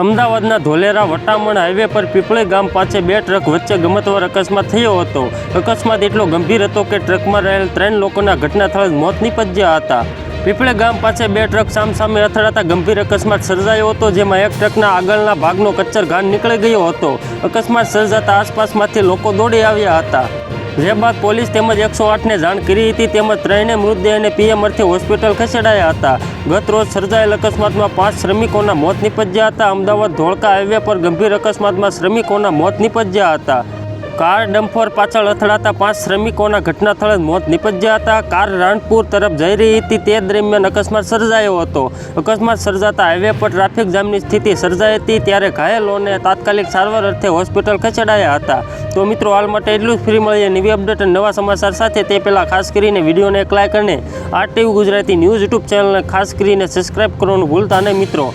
અમદાવાદના ધોલેરા વટામણ હાઈવે પર પીપળી ગામ પાસે બે ટ્રક વચ્ચે ગમતવાર અકસ્માત થયો હતો. અકસ્માત એટલો ગંભીર હતો કે ટ્રકમાં રહેલ ત્રણ લોકોના ઘટના સ્થળે મોત નિપજ્યા હતા. પીપળે ગામ પાસે બે ટ્રક સામસામે અથડાતા ગંભીર અકસ્માત સર્જાયો હતો, જેમાં એક ટ્રકના આગળના ભાગનો કચ્છર ઘાન નીકળી ગયો હતો. અકસ્માત સર્જાતા આસપાસમાંથી લોકો દોડી આવ્યા હતા. જે બાદ પોલીસ તેમજ એકસો આઠને જાણ કરી હતી. તેમજ ત્રણેય મૃતદેહને પીએમ અર્થે હોસ્પિટલ ખસેડાયા હતા. ગત રોજ સર્જાયેલ અકસ્માતમાં પાંચ શ્રમિકોના મોત નિપજ્યા હતા. અમદાવાદ ધોળકા હાઈવે પર ગંભીર અકસ્માતમાં શ્રમિકોના મોત નિપજ્યા હતા. કાર ડમ્ફોર પાછળ અથડાતા પાંચ શ્રમિકોના ઘટના સ્થળે મોત નીપજ્યા હતા. કાર રાણપુર તરફ જઈ રહી હતી. તે દરમિયાન અકસ્માત સર્જાયો હતો. અકસ્માત સર્જાતા હાઈવે પર ટ્રાફિક જામની સ્થિતિ સર્જાઈ હતી ત્યારે ઘાયલોને તાત્કાલિક સારવાર અર્થે હોસ્પિટલ ખસેડાયા હતા. તો મિત્રો, હાલ માટે એટલું જ ફ્રી મળીએ નવી અપડેટ અને નવા સમાચાર સાથે. તે પહેલાં ખાસ કરીને વિડીયોને એક લાઈક અને આરટીવી ગુજરાતી ન્યૂઝ યુટ્યુબ ચેનલને ખાસ કરીને સબસ્ક્રાઈબ કરવાનું ભૂલતા નહીં મિત્રો.